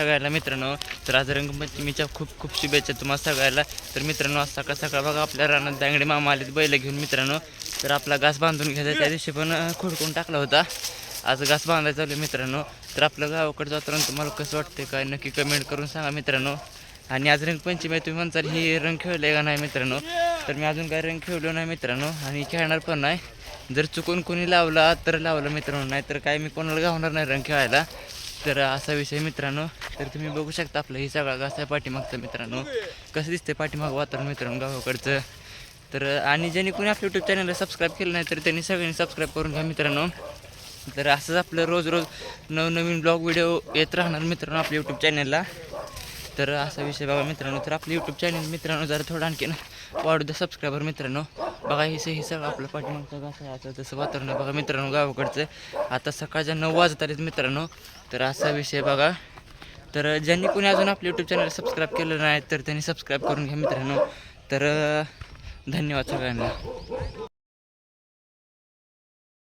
सगळ्याला मित्रांनो तर आज रंगपंचमीच्या खूप खूप शुभेच्छा तुम्हाला सगळ्याला तर मित्रांनो आज सकाळ सकाळ बघा आपल्या रानात दांगडे मामा आलेत बैल घेऊन मित्रांनो. तर आपला घास बांधून घ्यायचा त्या दिवशी पण अं, खुडकून टाकला होता. आज घास बांधायचा चालू आहे मित्रांनो. तर आपलं गावाकडे जाताना तुम्हाला कसं वाटतं काय नक्की कमेंट करून सांगा मित्रांनो. आणि आज रंगपंचमी आहे तुम्ही म्हणताल ही रंग खेळले का नाही मित्रांनो? तर मी अजून काही रंग खेळलो नाही मित्रांनो आणि खेळणार पण नाही. जर चुकून कोणी लावला तर लावलं मित्रांनो नाही तर काय मी कोणाला गावणार नाही रंग खेळायला. तर असा विषय मित्रांनो. तर तुम्ही बघू शकता आपलं ही सगळा कसं आहे पाठीमागचं मित्रांनो. कसं दिसते पाठीमाग वातावरण मित्रांनो गावाकडचं. तर आणि ज्यांनी कोणी आपल्या यूट्यूब चॅनलला सबस्क्राईब केलं नाही तर त्यांनी सगळ्यांनी सबस्क्राईब करून घ्या मित्रांनो. तर असंच आपलं रोज रोज नवनवीन ब्लॉग व्हिडिओ येत राहणार मित्रांनो आपल्या यूट्यूब चॅनलला तर असा विषय बघा मित्रांनो. तर आपलं यूट्यूब चॅनल मित्रांनो जरा थोडं आणखीन वाढू द्या सबस्क्रायबर मित्रांनो. बघा हे हे सगळं आपलं पाठीमागचं कसं आहे? असं तसं वातावरण बघा मित्रांनो गावाकडचं. आता सकाळच्या नऊ वाजत आहेत मित्रांनो. तर असा विषय बघा. तर ज्यांनी कोणी अजून आपलं यूट्यूब चॅनल सबस्क्राईब केलं नाही तर त्यांनी सबस्क्राईब करून घ्या मित्रांनो. तर धन्यवाद सगळ्यांना.